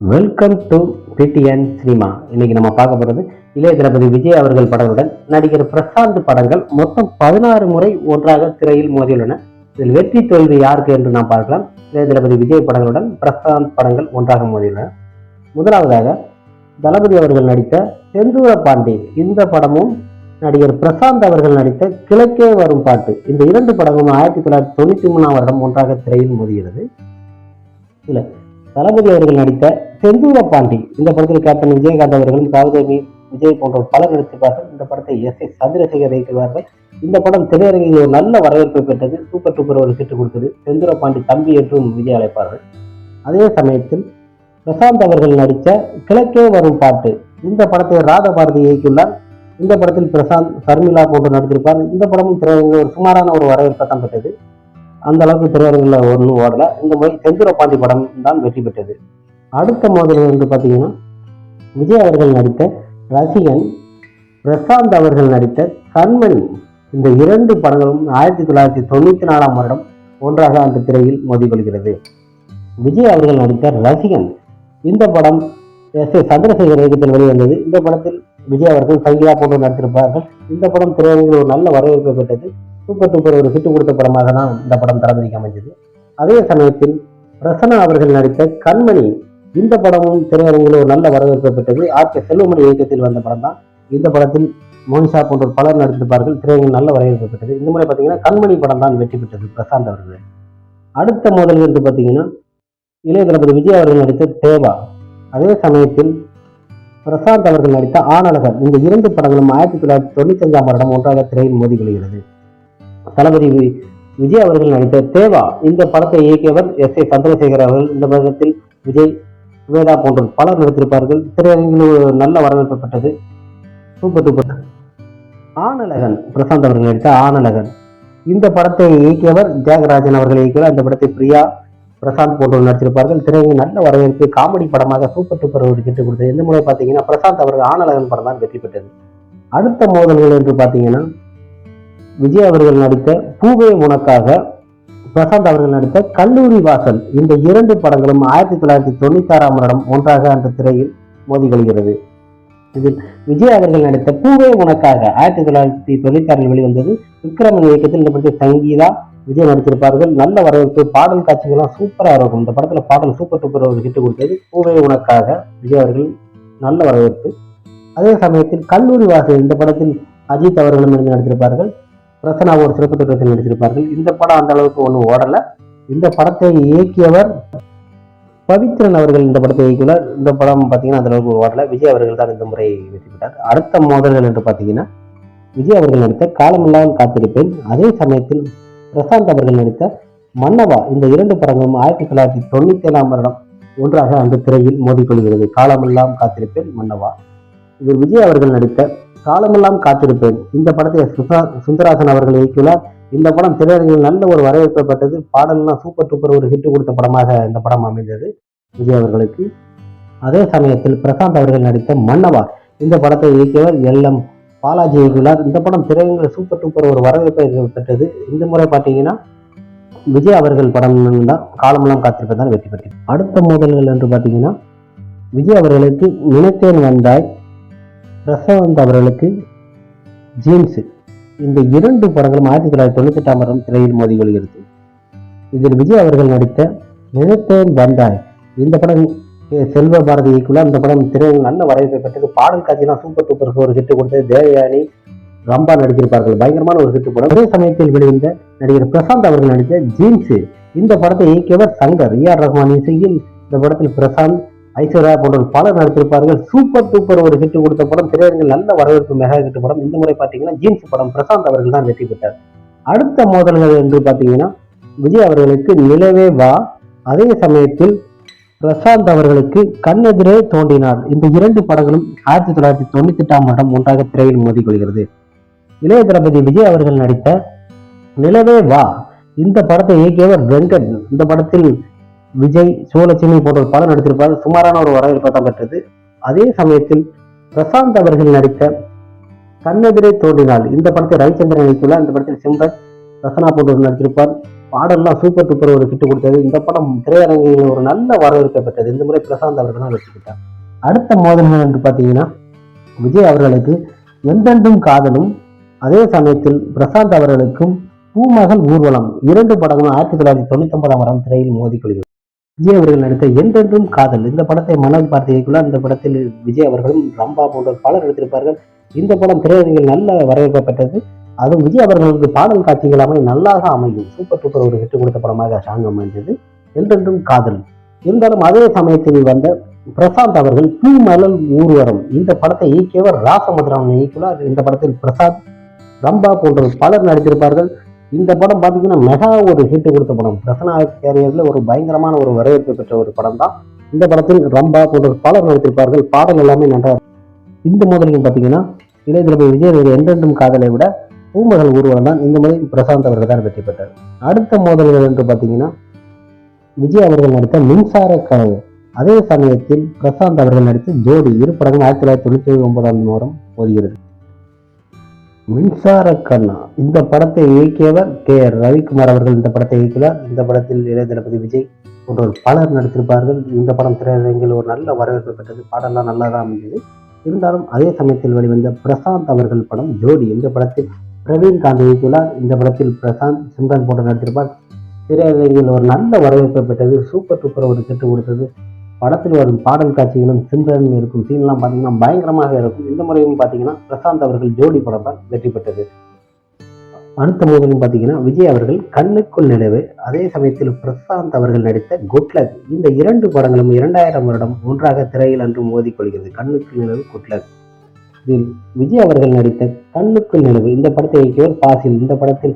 Welcome to PTN cinema இன்னைக்கு நம்ம பார்க்க போகிறது இளைய தளபதி விஜய் அவர்கள் படங்களுடன் நடிகர் பிரசாந்த் படங்கள் மொத்தம் பதினாறு முறை ஒன்றாக திரையில் மோதியுள்ளன. இதில் வெற்றி தோல்வி யாருக்கு என்று நாம் பார்க்கலாம். இளைய தளபதி விஜய் படங்களுடன் பிரசாந்த் படங்கள் ஒன்றாக மோதியுள்ளன. முதலாவதாக தளபதி அவர்கள் நடித்த செந்தூர பாண்டி. இந்த படமும் நடிகர் பிரசாந்த் அவர்கள் நடித்த கிழக்கே வரும் பாட்டு. இந்த இரண்டு படங்களும் ஆயிரத்தி தொள்ளாயிரத்தி தொண்ணூற்றி மூணாம் வருடம் ஒன்றாக திரையில் மோதுகிறது. இல்லை தளபதி அவர்கள் நடித்த செந்தூர பாண்டி. இந்த படத்தில் கேப்டன் விஜயகாந்த் அவர்களும் காவதேவி விஜய் போன்ற பலர் நடித்திருப்பார்கள். இந்த படத்தை எஸ் ஏ சந்திரசேகர் இயக்குவார்கள் இந்த படம் திரையரங்கில் ஒரு நல்ல வரவேற்பை பெற்றது. சூப்பர் டூப்பர் ஒரு கிட்டு கொடுத்தது செந்தூர பாண்டி தம்பி என்றும் விஜய் அழைப்பார்கள். அதே சமயத்தில் பிரசாந்த் அவர்கள் நடித்த கிழக்கே வரும் பாட்டு. இந்த படத்தை ராதபாரதி இயக்கியுள்ளார். இந்த படத்தில் பிரசாந்த் சர்மிளா போன்று நடித்திருப்பார் இந்த படமும் திரையரங்கில் ஒரு சுமாரான ஒரு வரவேற்பை தான் பெற்றது. அந்த அளவுக்கு திரையரங்கில் ஒன்றும் ஓடல. இந்த முறை செந்தூர பாண்டி படம் தான் வெற்றி பெற்றது. அடுத்த மோதல் வந்து பார்த்தீங்கன்னா விஜய் அவர்கள் நடித்த ரசிகன் பிரசாந்த் அவர்கள் நடித்த கண்மணி. இந்த இரண்டு படங்களும் ஆயிரத்தி தொள்ளாயிரத்தி தொண்ணூற்றி நாலாம் வருடம் ஒன்றாக அந்த திரையில் மோதிக்கொள்கிறது. விஜய் அவர்கள் நடித்த ரசிகன். இந்த படம் எஸ் ஏ சந்திரசேகர் இயக்கத்தில் வெளிவந்தது. இந்த படத்தில் விஜய் அவர்கள் சங்கீதா போன்று நடித்திருப்பார்கள். இந்த படம் திரையரங்கில் ஒரு நல்ல வரவேற்பை பெற்றது. சூப்பர் டூப்பர் ஒரு ஹிட் கொடுத்த படமாக தான் இந்த படம் தளபதிக்கு அமைஞ்சது. அதே சமயத்தில் பிரசன்னா அவர்கள் நடித்த கண்மணி இந்த படமும் திரையரங்கில் ஒரு நல்ல வரவேற்பை பெற்றது. ஆர் கே செல்வமணி இயக்கத்தில் வந்த படம் தான். இந்த படத்தில் மோனிஷா போன்ற பலர் நடித்திருப்பார்கள். திரையரங்கில் நல்ல வரவேற்பு பெற்றது. இந்த முறை பார்த்தீங்கன்னா கண்மணி படம் தான் வெற்றி பெற்றது பிரசாந்த் அவர்கள். அடுத்த மோதல் என்று பார்த்தீங்கன்னா இளைய தளபதி விஜய் அவர்கள் நடித்த தேவா. அதே சமயத்தில் பிரசாந்த் அவர்கள் நடித்த ஆனழகர் இந்த இரண்டு படங்களும் ஆயிரத்தி தொள்ளாயிரத்தி தொண்ணூத்தி அஞ்சாம் வருடம் ஒன்றாக திரையில் மோதி கொள்கிறது. தளபதி வி- விஜய் அவர்கள் நடித்த தேவா இந்த படத்தை இயக்கியவர் எஸ் ஏ சந்திரசேகர் அவர்கள். இந்த படத்தில் விஜய் வேதா போன்ற பலர் நடித்திருப்பார்கள். திரையரங்கில் ஒரு நல்ல வரவேற்பு பெற்றது. Super duper. ஆனழகன் பிரசாந்த் அவர்கள் நடித்த ஆனழகன். இந்த படத்தை இயக்கியவர் தியாகராஜன் அவர்கள் இயக்கியவர். அந்த படத்தை பிரியா பிரசாந்த் போன்றோர் நடித்திருப்பார்கள். திரையில் நல்ல வரவேற்பு காமெடி படமாக சூப்பர் டூப்பர் ஒரு ஹிட் கொடுத்தது. இந்த முறை பார்த்தீங்கன்னா பிரசாந்த் அவர்கள் ஆனழகன் படம் தான் வெற்றி பெற்றது. அடுத்த மோதல்கள் என்று பார்த்தீங்கன்னா விஜய் அவர்கள் நடித்த பூவே உனக்காக பிரசாந்த் அவர்கள் நடித்த கல்லூரி வாசல் இந்த இரண்டு படங்களும் ஆயிரத்தி தொள்ளாயிரத்தி தொண்ணூத்தி ஆறாம் வருடம் ஒன்றாக அன்று திரையில் மோதிகொள்கிறது இதில் விஜய் அவர்கள் நடித்த பூவே உனக்காக ஆயிரத்தி தொள்ளாயிரத்தி தொண்ணூத்தி ஆறில் வெளிவந்தது விக்ரமன் இயக்கத்தில் இந்த படத்தில் சங்கீதா விஜய் நடித்திருப்பார்கள். நல்ல வரவேற்பு பாடல் காட்சிகள்லாம் சூப்பராக இருக்கும். இந்த படத்துல பாடல் சூப்பர் டூப்பர் ஒரு ஹிட் கொடுத்தது பூவே உனக்காக விஜய் அவர்கள். நல்ல வரவேற்பு. அதே சமயத்தில் கல்லூரி வாசல் இந்த படத்தில் அஜித் அவர்களும் இருந்து நடித்திருப்பார்கள். ரசனா ஒரு சிறப்பு திட்டத்தில் நடித்திருப்பார்கள் இந்த படம் அந்த அளவுக்கு ஒன்றும் ஓடலை. இந்த படத்தை இயக்கியவர் பவித்ரன் அவர்கள் இந்த படத்தை இயக்கியுள்ளார். இந்த படம் பார்த்தீங்கன்னா அந்த அளவுக்கு ஓடலை. விஜய் அவர்கள் தான் இந்த முறை வெற்றி பெற்றார். அடுத்த மோதல்கள் என்று பார்த்தீங்கன்னா விஜய் அவர்கள் நடித்த காலமில்லாமல் காத்திருப்பேன். அதே சமயத்தில் பிரசாந்த் அவர்கள் நடித்த மன்னவா இந்த இரண்டு படங்களும் ஆயிரத்தி தொள்ளாயிரத்தி தொண்ணூத்தி ஏழாம் வருடம் ஒன்றாக அந்த திரையில் மோதிக்கொள்கிறது. காலமெல்லாம் காத்திருப்பேன் மன்னவா. இதில் விஜய் அவர்கள் நடித்த காலமெல்லாம் காத்திருப்பேன். இந்த படத்தை சுசா- சுந்தராசன் அவர்கள் இயக்கியுள்ளார் இந்த படம் திரையரங்கில் நல்ல ஒரு வரவேற்பை பெற்றது பாடல்லாம் சூப்பர் டூப்பர் ஒரு ஹிட் கொடுத்த படமாக இந்த படம் அமைந்தது விஜய் அவர்களுக்கு. அதே சமயத்தில் பிரசாந்த் அவர்கள் நடித்த மன்னவா இந்த படத்தை இயக்கியவர் எல் எம் பாலாஜி இயக்கியுள்ளார். இந்த படம் திரையரங்கில் சூப்பர் டூப்பர் ஒரு வரவேற்பை பெற்றது. இந்த முறை பார்த்தீங்கன்னா விஜய் அவர்கள் படம் தான் காலமெல்லாம் காத்திருப்பதான் வெற்றி பெற்றது. அடுத்த மோதல்கள் என்று பார்த்தீங்கன்னா விஜய் அவர்களுக்கு நினைத்தேன் வந்தாய் ரசவந்த் அவர்களுக்கு ஜீன்ஸ் இந்த இரண்டு படங்களும் ஆயிரத்தி தொள்ளாயிரத்தி தொண்ணூத்தி எட்டாம் வருடம் திரையில் மோதி கொள்கிறது. இதில் விஜய் அவர்கள் நடித்த நினைத்தேன் வந்தாய். இந்த படம் செல்வ பாரதி இயக்குள்ள இந்த படம் திரையில் நல்ல வரவேற்பை பெற்றது. பாடல் காட்சியெல்லாம் சூப்பர் டூப்பர் ஒரு ஹிட் கொடுத்தது. தேவயானி ரம்பா நடித்திருப்பார்கள் பயங்கரமான ஒரு ஹிட் படம். ஒரே சமயத்தில் வெளிவந்த நடிகர் பிரசாந்த் அவர்கள் நடித்த ஜீன்ஸ் இந்த படத்தை இயக்கியவர் சங்கர். ஏ ஆர் ரஹ்மான் இசையில் இந்த படத்தில் பிரசாந்த் ஐஸ்வர்யா போன்ற பலர் நடித்திருப்பார்கள். சூப்பர் டூப்பர் ஒரு ஹிட் கொடுத்த படம் திரையரங்கில் நல்ல வரவேற்பு மெகா ஹிட் படம். இந்த முறை பார்த்தீங்கன்னா ஜீன்ஸ் படம் பிரசாந்த் அவர்கள் தான் வெற்றி பெற்றார். அடுத்த மோதல்கள் என்று பார்த்தீங்கன்னா விஜய் அவர்களுக்கு நிலவே வா. அதே சமயத்தில் பிரசாந்த் அவர்களுக்கு கண்ணெதிரே தோன்றினார். இந்த இரண்டு படங்களும் ஆயிரத்தி தொள்ளாயிரத்தி தொண்ணூத்தி எட்டாம் வருடம் ஒன்றாக திரையில் மோதிக்கொள்கிறது. இளைய தளபதி விஜய் அவர்கள் நடித்த நிலவே வா. இந்த படத்தை இயக்கியவர் வெங்கட். இந்த படத்தில் விஜய் சிவலட்சுமி போன்ற படம் நடித்திருப்பார் சுமாரான ஒரு வரவேற்பை தான் பெற்றது. அதே சமயத்தில் பிரசாந்த் அவர்கள் நடித்த கண்ணெதிரே தோன்றினாள் இந்த படத்தை ரவிச்சந்திரன் நடித்துள்ளார் இந்த படத்தில் சிம்ரன் ரசனா போன்றவர் நடித்திருப்பார். பாடல்லாம் சூப்பர் டூப்பர் ஒரு கிட்டு கொடுத்தது. இந்த படம் திரையரங்கில் ஒரு நல்ல வரவேற்பை பெற்றது. இந்த முறை பிரசாந்த் அவர்கள் தான் அடுத்த மோதல்கள் என்று பார்த்தீங்கன்னா விஜய் அவர்களுக்கு எந்தெண்டும் காதலும் அதே சமயத்தில் பிரசாந்த் அவர்களுக்கும் பூமகள் ஊர்வலம் இரண்டு படங்களும் ஆயிரத்தி தொள்ளாயிரத்தி தொண்ணூத்தி ஒன்பதாம் ஆறாம் திரையில் மோதிக்கொள்கிறது விஜய் அவர்கள் நடித்த என்றென்றும் காதல்? இந்த படத்தை மனோஜ் பார்த்திகைக்குள்ள இந்த படத்தில் விஜய் அவர்களும் ரம்பா போன்ற பலர் எடுத்திருப்பார்கள் இந்த படம் திரையரங்கில் நல்ல வரவேற்பை பெற்றது. அதுவும் விஜய் அவர்களுக்கு பாடல் காட்சிகள் அமை நல்லாக அமையும். சூப்பர் டூப்பர் ஒரு ஹிட் கொடுத்த படமாக சாங் அமைந்தது. என்றென்றும் காதல்? இருந்தாலும் அதே சமயத்தில் வந்த பிரசாந்த் அவர்கள் பூ மலல் ஊர்வரம் இந்த படத்தை இயக்கியவர் ராசமுத்ரன் இயக்கியுள்ளார். இந்த படத்தில் பிரசாந்த் ரம்பா போன்ற பலர் நடித்திருப்பார்கள். இந்த படம் பார்த்தீங்கன்னா மெகா ஒரு ஹிட் கொடுத்த படம். பிரசனா கேரியரில் ஒரு பயங்கரமான ஒரு வரவேற்பு பெற்ற ஒரு படம் தான். இந்த படத்தில் ரம்பா போன்ற பலர் நடித்திருப்பார்கள். பாடல் எல்லாமே நன்றாக இந்த முதலையும் பார்த்தீங்கன்னா இளைய தளபதி விஜய் என்றென்றும் காதலை விட பூமகள் ஊர்வலம் தான். இந்த முறை பிரசாந்த் அவர்கள் தான் வெற்றி பெற்றார். அடுத்த மோதல்கள் என்று பார்த்தீங்கன்னா விஜய் அவர்கள் நடித்த மின்சார கனவு. அதே சமயத்தில் பிரசாந்த் அவர்கள் நடித்த ஜோடி. இரு படங்கள் ஆயிரத்தி தொள்ளாயிரத்தி தொண்ணூற்றி ஒன்பதாம் வாரம் போதுகிறது மின்சார கண்ணா. இந்த படத்தை இயக்கியவர் கே. ஆர் ரவிக்குமார் அவர்கள். இந்த படத்தை இயக்கினார். இந்த படத்தில் இளைய தளபதி விஜய் போன்றோர் பலர் நடித்திருப்பார்கள். இந்த படம் திரையரங்கில் ஒரு நல்ல வரவேற்பு பெற்றது. பாடலாம் நல்லா தான் அமைந்தது இருந்தாலும் அதே சமயத்தில் வெளிவந்த பிரசாந்த் அவர்கள் படம் ஜோடி. இந்த படத்தில் பிரவீன் காந்த் இயக்கியுள்ளார். இந்த படத்தில் பிரசாந்த் சிம்ரன் போன்ற நடித்திருப்பார். திரையரங்கில் ஒரு நல்ல வரவேற்பை பெற்றது. சூப்பர் டூப்பர் ஒரு கெட்டு கொடுத்தது. படத்தில் வரும் பாடல் காட்சிகளும் சிம்ரன் இருக்கும். சீன்லாம் பார்த்தீங்கன்னா பயங்கரமாக இருக்கும். இந்த முறையும் பார்த்தீங்கன்னா பிரசாந்த் அவர்கள் ஜோடி படம் தான் வெற்றி பெற்றது. அடுத்த முதலும் பார்த்தீங்கன்னா விஜய் அவர்கள் கண்ணுக்குள் நிலவு. அதே சமயத்தில் பிரசாந்த் அவர்கள் நடித்த குட்லக் இந்த இரண்டு படங்களும் இரண்டாயிரம் வருடம் ஒன்றாக திரையில் அன்று மோதிக்கொள்கிறது. கண்ணுக்குள் நிலவு குட்லக் இதில் விஜய் அவர்கள் நடித்த கண்ணுக்குள் நிலவு. இந்த படத்தை இயக்கியவர் பாசில். இந்த படத்தில்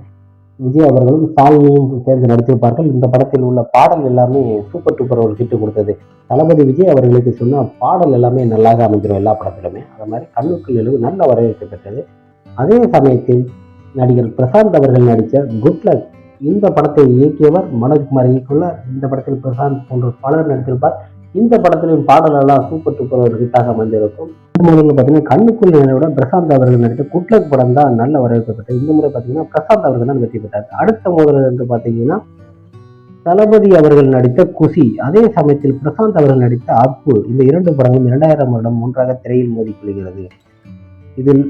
விஜய் அவர்களும் சாலினியும் சேர்ந்து நடித்திருப்பார்கள். இந்த படத்தில் உள்ள பாடல் எல்லாமே சூப்பர் டூப்பர் ஒரு ஹிட் கொடுத்தது. தளபதி விஜய் அவர்களுக்கு சொன்ன பாடல் எல்லாமே நல்லாக அமைஞ்சிடும் எல்லா படத்திலுமே. அது மாதிரி கண்ணுக்கு நிலவு நல்ல வரவேற்பு பெற்றது. அதே சமயத்தில் நடிகர் பிரசாந்த் அவர்கள் நடித்த குட்லக் இந்த படத்தை இயக்கியவர் மனோஜ்குமார் இயக்குள்ளார் இந்த படத்தில் பிரசாந்த் போன்ற பலர் நடித்திருப்பார். இந்த படத்திலும் பாடலெல்லாம் சூப்பர் டூப்பர் ஒரு ஹிட்டாக அமைந்திருக்கும். முதல்ல பார்த்தீங்கன்னா கண்ணுக்குள் விட பிரசாந்த் அவர்கள் நடித்த குட்லக் படம் தான் நல்ல வரவேற்கப்பட்டது இந்த முறை பார்த்தீங்கன்னா பிரசாந்த் அவர்கள் தான் வெற்றி பெற்றார். அடுத்த முதல் வந்து பார்த்தீங்கன்னா தளபதி அவர்கள் நடித்த குசி அதே சமயத்தில் பிரசாந்த் அவர்கள் நடித்த அப்பு இந்த இரண்டு படங்களும் இரண்டாயிரம் வருடம் ஒன்றாக திரையில் மோதிக்கொள்கிறது இதில்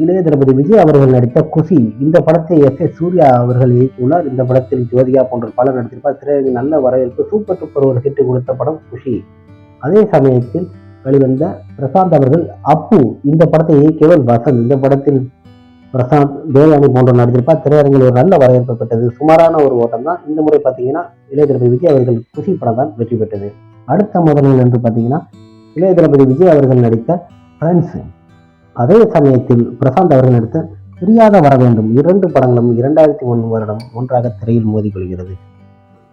இளைய தளபதி விஜய் அவர்கள் நடித்த குசி. இந்த படத்தை எஸ். எஸ். சூர்யா அவர்கள் இயக்கியுள்ளார். இந்த படத்தில் ஜோதிகா போன்ற பலர் நடித்திருப்பார். திரையில் நல்ல வரவேற்பு சூப்பர் டூப்பர் ஒரு ஹிட் கொடுத்த படம் குஷி அதே சமயத்தில் வெளிவந்த பிரசாந்த் அவர்கள் அப்பு இந்த படத்தை இயக்கியவர் வசந்த். இந்த படத்தில் பிரசாந்த் தேவயானி போன்ற நடித்திருப்பார். திரையரங்கில் ஒரு நல்ல வரவேற்பு பெற்றது. சுமாரான ஒரு ஓட்டம் தான். இந்த முறை பார்த்தீங்கன்னா இளைய தளபதி விஜய் அவர்கள் குஷி படம் தான் வெற்றி பெற்றது. அடுத்த முதலில் என்று பார்த்தீங்கன்னா இளைய தளபதி விஜய் அவர்கள் நடித்த ஃப்ரெண்ட்ஸ் அதே சமயத்தில் பிரசாந்த் அவர்கள் நடித்த பிரியாத வர வேண்டும் இரண்டு படங்களும் இரண்டாயிரத்தி ஒன்று வருடம் ஒன்றாக திரையில் மோதிக்கொள்கிறது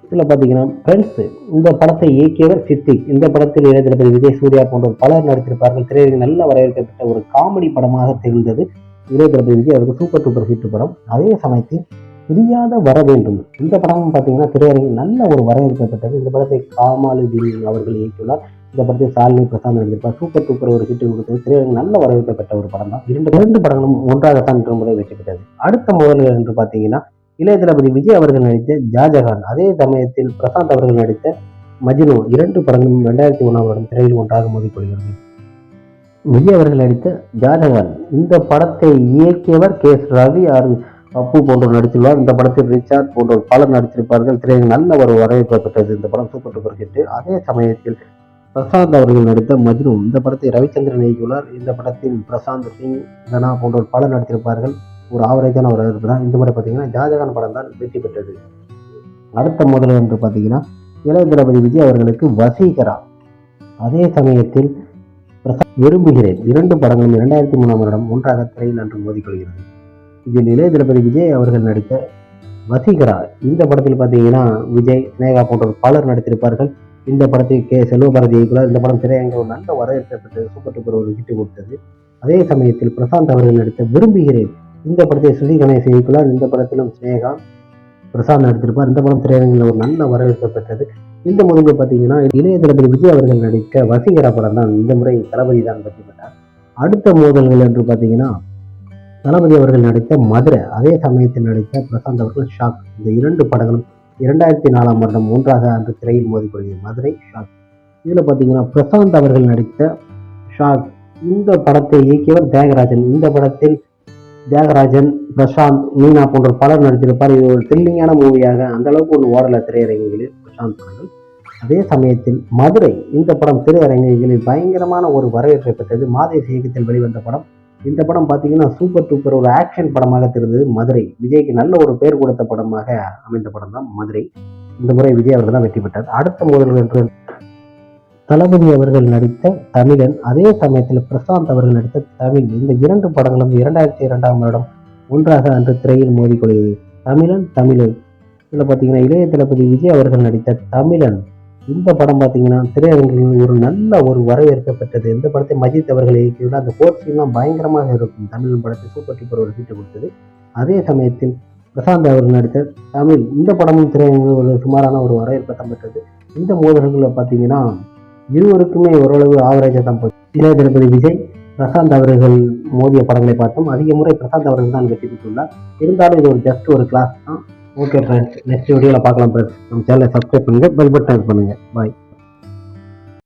இதில் பார்த்தீங்கன்னா ஃப்ரெண்ட்ஸ் இந்த படத்தை இயக்கியவர் சித்திக் இந்த படத்தில் இளைய விஜய் சூர்யா போன்ற பலர் நடித்திருப்பார்கள். திரையில் நல்ல வரவேற்கப்பட்ட ஒரு காமெடி படமாக திகழ்ந்தது இளையதளபதி விஜய் அவருக்கு சூப்பர் டூப்பர் ஹிட் படம். அதே சமயத்தில் பிரியாத வர வேண்டும் இந்த படமும் பார்த்தீங்கன்னா திரையரங்கில் நல்ல ஒரு வரவேற்கப்பட்டது இந்த படத்தை காமாலுதீன் அவர்கள் இயக்கியுள்ளார். இந்த படத்தை சாலினி பிரசாந்த் நடித்திருப்பார் சூப்பர் சூப்பர் ஒரு ஹிட் கொடுத்தது. திரையரங்கு நல்ல வரவேற்பை பெற்ற ஒரு படம் தான். இரண்டு இரண்டு படங்களும் ஒன்றாகத்தான் இன்று முறை வெற்றி பெற்றது. அடுத்த முதல்கள் என்று பார்த்தீங்கன்னா இளைய தளபதி விஜய் அவர்கள் நடித்த ஜாஜகான். அதே சமயத்தில் பிரசாந்த் அவர்கள் நடித்த மஜ்னு. இரண்டு படங்களும் ரெண்டாயிரத்தி ஒன்றாம் வருடம் திரையில் ஒன்றாக மோதிக்கொள்கிறது. விஜய் அவர்கள் நடித்த ஜாஜகான். இந்த படத்தை இயக்கியவர் K S Ravi R Appu போன்றோர் நடித்துள்ளார். இந்த படத்தில் ரிச்சார்ட் போன்றோர் பலர் நடித்திருப்பார்கள். திரையில் நல்ல ஒரு வரவேற்பு பெற்றது. இந்த படம் சூப்பர் டூப்பர் ஹிட் அதே சமயத்தில் பிரசாந்த் அவர்கள் நடித்த மஜ்னு இந்த படத்தை ரவிச்சந்திரன் இயக்கியுள்ளார். இந்த படத்தில் பிரசாந்த் சிங் தனா போன்றோர் பலர் நடித்திருப்பார்கள். ஒரு ஆவரேஜான ஒரு வரவேற்பு தான். இந்த முறை பார்த்தீங்கன்னா ஜாஜகான் படம் தான் வெற்றி பெற்றது. அடுத்த முதல் என்று பார்த்தீங்கன்னா இளைய தளபதி விஜய் அவர்களுக்கு வசீகரா. அதே சமயத்தில் பிரசாந்த் விரும்புகிறேன். இரண்டு படங்களும் இரண்டாயிரத்தி மூணாம் வருடம் ஒன்றாக திரையில் அன்று மோதிக்கொள்கிறது இதில் இளைய தளபதி விஜய் அவர்கள் நடித்த வசீகரா. இந்த படத்தில் பார்த்தீங்கன்னா விஜய் சினேகா போன்றோர் பலர் நடித்திருப்பார்கள். இந்த படத்தை கே செல்வபாரதி இயக்குனர் இந்த படம் திரையங்க ஒரு நல்ல வரவேற்பை பெற்றது சூப்பர் டூப்பர் ஒரு ஹிட் கொடுத்தது. அதே சமயத்தில் பிரசாந்த் அவர்கள் நடித்த விரும்புகிறேன் இந்த படத்தை சுசி கணேஷ் இயக்குனர் இந்த படத்திலும் ஸ்னேகா பிரசாந்த் நடித்திருப்பார். இந்த படம் திரையரங்கில் ஒரு நல்ல வரவேற்பை பெற்றது. இந்த முதல்ல பார்த்தீங்கன்னா இளைய தளபதி விஜய் அவர்கள் நடித்த வசீகர படம் தான். இந்த முறை தளபதி தான் வெற்றி பெற்றார். அடுத்த மோதல்கள் என்று பார்த்தீங்கன்னா தளபதி அவர்கள் நடித்த மதுரை அதே சமயத்தில் நடித்த பிரசாந்த் அவர்கள் ஷாக். இந்த இரண்டு படங்களும் இரண்டாயிரத்தி நாலாம் வருடம் மூன்றாக அன்று திரையில் மோதிக்கொள்கிறது மதுரை ஷாக். இதில் பார்த்தீங்கன்னா பிரசாந்த் அவர்கள் நடித்த ஷாக். இந்த படத்தை இயக்கியவர் தியாகராஜன். இந்த படத்தில் தியாகராஜன் பிரசாந்த் மீனா போன்ற பலர் நடித்திருப்பார். இது ஒரு த்ரில்லிங்கான மூவியாக அந்த அளவுக்கு ஒன்று ஓடல திரையரங்குகளில் பிரசாந்த் படங்கள் அதே சமயத்தில் மதுரை இந்த படம் திரையரங்குகளில் பயங்கரமான ஒரு வரவேற்பை பெற்றது. மாதேஷ் இயக்கத்தில் வெளிவந்த படம் இந்த படம் பார்த்தீங்கன்னா சூப்பர் டூப்பர் ஒரு ஆக்ஷன் படமாக தெரிந்தது மதுரை. விஜய்க்கு நல்ல ஒரு பேர் கொடுத்த படமாக அமைந்த படம் தான் மதுரை. இந்த முறை விஜய் அவர்கள் தான் வெற்றி பெற்றார். அடுத்த முதல்வர் என்று தளபதி அவர்கள் நடித்த தமிழன் அதே சமயத்தில் பிரசாந்த் அவர்கள் நடித்த தமிழ். இந்த இரண்டு படங்களும் இரண்டாயிரத்தி இரண்டாம் வருடம் ஒன்றாக அன்று திரையில் மோதிக்கொள்கிறது தமிழன் தமிழன் இதில் பார்த்தீங்கன்னா இளைய தளபதி விஜய் அவர்கள் நடித்த தமிழன். இந்த படம் பார்த்தீங்கன்னா திரையரங்கில் ஒரு நல்ல ஒரு வரவேற்பை பெற்றது இந்த படத்தை மஜித் அவர்கள் இயக்கியுள்ள அந்த போர் சீன்லாம் பயங்கரமாக இருக்கும். தமிழ் படத்தை சூப்பர் டூப்பர் ஒரு ஹீட்டை கொடுத்தது. அதே சமயத்தில் பிரசாந்த் அவர்கள் நடித்த தமிழ் இந்த படமும் திரையரங்கில் ஒரு சுமாரான ஒரு வரவேற்பை தான் பெற்றது இந்த மோதல்களில் பார்த்தீங்கன்னா இருவருக்குமே ஓரளவு ஆவரேஜாக தான் போச்சு. இளைய தளபதி விஜய் பிரசாந்த் அவர்கள் மோதிய படங்களை பார்த்தோம். அதிக முறை பிரசாந்த் அவர்கள் தான் வெற்றி பெற்றுள்ளார். இருந்தாலும் இது ஒரு ஜஸ்ட் ஒரு கிளாஸ் தான். ஓகே ஃப்ரெண்ட்ஸ் நெக்ஸ்ட் வீடியோவில் பார்க்கலாம் ஃப்ரெண்ட்ஸ் நம்ம சேனலை சப்ஸ்கிரைப் பண்ணுங்கள் பெல் பட்டன் பண்ணுங்கள் பாய்